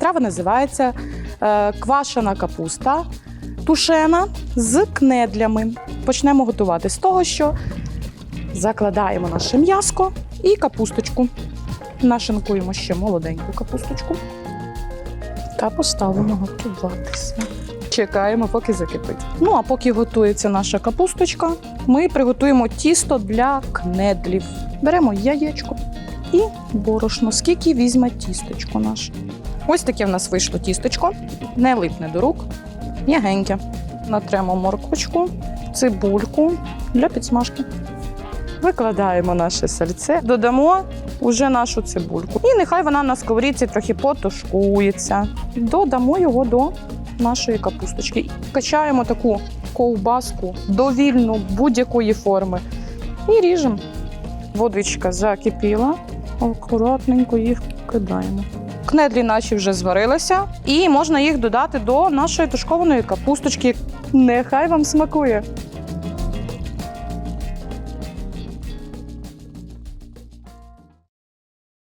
Страва називається е, квашена капуста, тушена з кнедлями. Почнемо готувати з того, що закладаємо наше м'яско і капусточку. Нашинкуємо ще молоденьку капусточку та поставимо готуватися. Чекаємо, поки закипить. Ну а поки готується наша капусточка, ми приготуємо тісто для кнедлів. Беремо яєчко і борошно. Скільки візьме тісточко наше. Ось таке в нас вийшло тісточко. Не липне до рук, м'ягеньке. Натремо морквочку, цибульку для підсмажки. Викладаємо наше сальце, додамо уже нашу цибульку. І нехай вона на сковорідці трохи потушкується. Додамо його до нашої капусточки. Качаємо таку ковбаску довільну будь-якої форми і ріжемо. Водичка закипіла, акуратненько їх кидаємо. Кнедлі наші вже зварилися, і можна їх додати до нашої тушкованої капусточки. Нехай вам смакує.